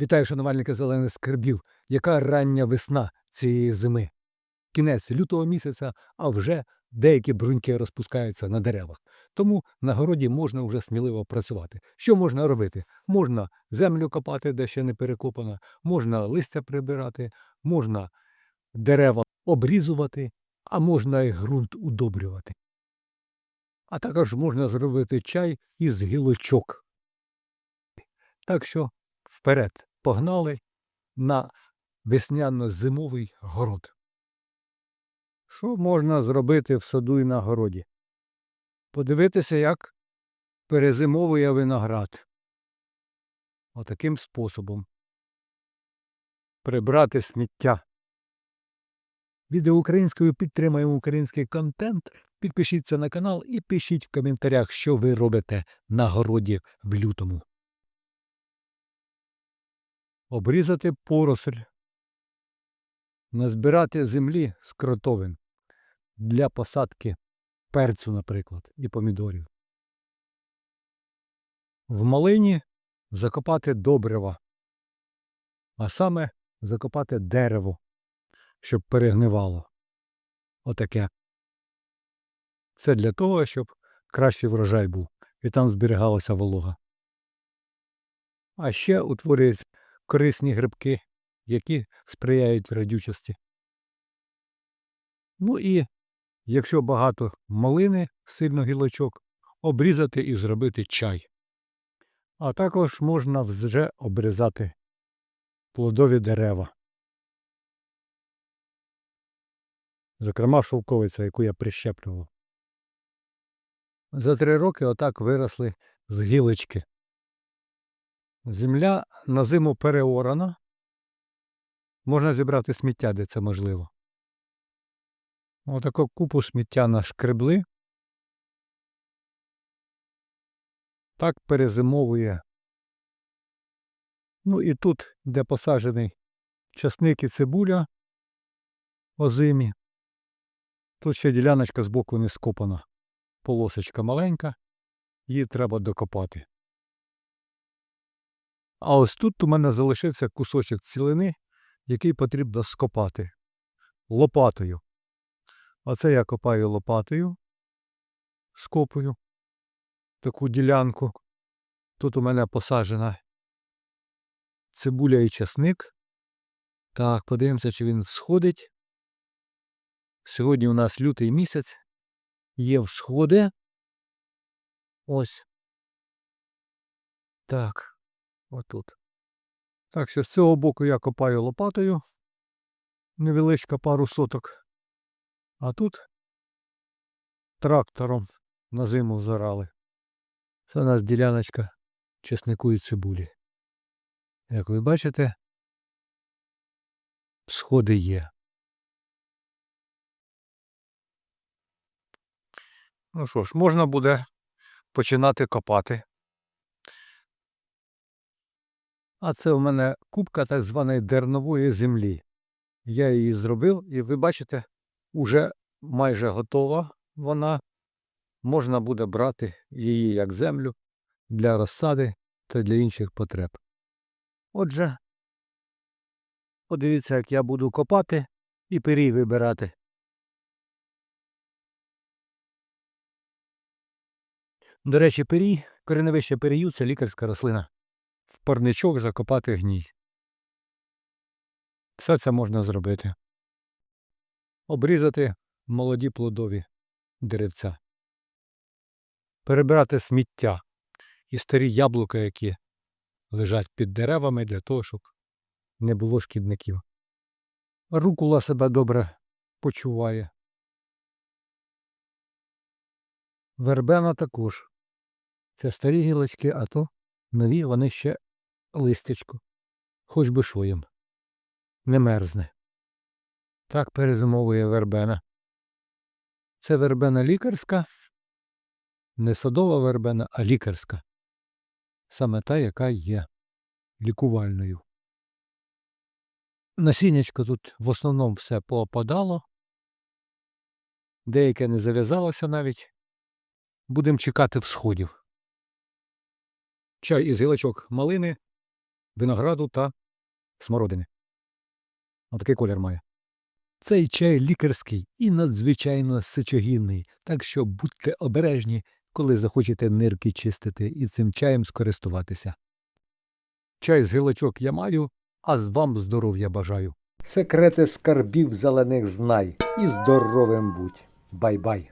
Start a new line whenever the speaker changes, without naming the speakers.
Вітаю, шанувальники зелених скарбів. Яка рання весна цієї зими. Кінець лютого місяця, а вже деякі бруньки розпускаються на деревах. Тому на городі можна вже сміливо працювати. Що можна робити? Можна землю копати, де ще не перекопано, можна листя прибирати, можна дерева обрізувати, а можна і ґрунт удобрювати. А також можна зробити чай із гілочок. Так що вперед погнали на весняно-зимовий город. Що можна зробити в саду і на городі? Подивитися, як перезимовує виноград. Отаким способом. Прибрати сміття. Відео українською підтримуємо український контент. Підпишіться на канал і пишіть в коментарях, що ви робите на городі в лютому. Обрізати поросль. Назбирати землі з кротовин для посадки перцю, наприклад, і помідорів. В малині закопати добрива, а саме закопати дерево, щоб перегнивало. Отаке. Це для того, щоб кращий врожай був і там зберігалася волога. А ще утворюють корисні грибки, які сприяють радючості. Ну і якщо багато малини, сильно гілочок, обрізати і зробити чай. А також можна вже обрізати плодові дерева. Зокрема, шовковиця, яку я прищеплював. За три роки отак виросли з гілочки. Земля на зиму переорана. Можна зібрати сміття, де це можливо. Отаку купу сміття нашкребли. Так перезимовує. Ну і тут, де посаджений часник і цибуля озимі. Тут ще діляночка з боку не скопана. Полосочка маленька, її треба докопати. А ось тут у мене залишився кусочок цілини, який потрібно скопати лопатою. Оце я копаю лопатою, скопую таку ділянку. Тут у мене посаджена цибуля і часник. Так, подивимося, чи він сходить. Сьогодні у нас лютий місяць. Є всходи. Ось. Так. Отут. Так що з цього боку я копаю лопатою. Невеличка пару соток. А тут трактором на зиму зарали. Це у нас діляночка чеснику і цибулі. Як ви бачите, сходи є. Ну що ж, можна буде починати копати. А це у мене кубка так званої дернової землі. Я її зробив, і ви бачите, уже майже готова вона. Можна буде брати її як землю для розсади та для інших потреб. Отже, подивіться, як я буду копати і пирій вибирати. До речі, пирій, кореневище пирію це лікарська рослина. Парничок закопати гній. Все це можна зробити. Обрізати молоді плодові деревця. Перебирати сміття і старі яблука, які лежать під деревами для того, щоб не було шкідників. Рукула себе добре почуває. Вербена також. Це старі гілочки, а то нові вони ще листячко. Хоч би що їм. Не мерзне. Так перезимовує вербена. Це вербена лікарська. Не садова вербена, а лікарська. Саме та, яка є лікувальною. Насіннячко тут в основному все поопадало. Деяке не зав'язалося навіть. Будемо чекати всходів. Чай із гілочок малини винограду та смородини. Отакий колір має. Цей чай лікарський і надзвичайно сечогінний, так що будьте обережні, коли захочете нирки чистити і цим чаєм скористуватися. Чай з гілочок я маю, а з вам здоров'я бажаю. Секрети скарбів зелених знай і здоровим будь. Бай-бай.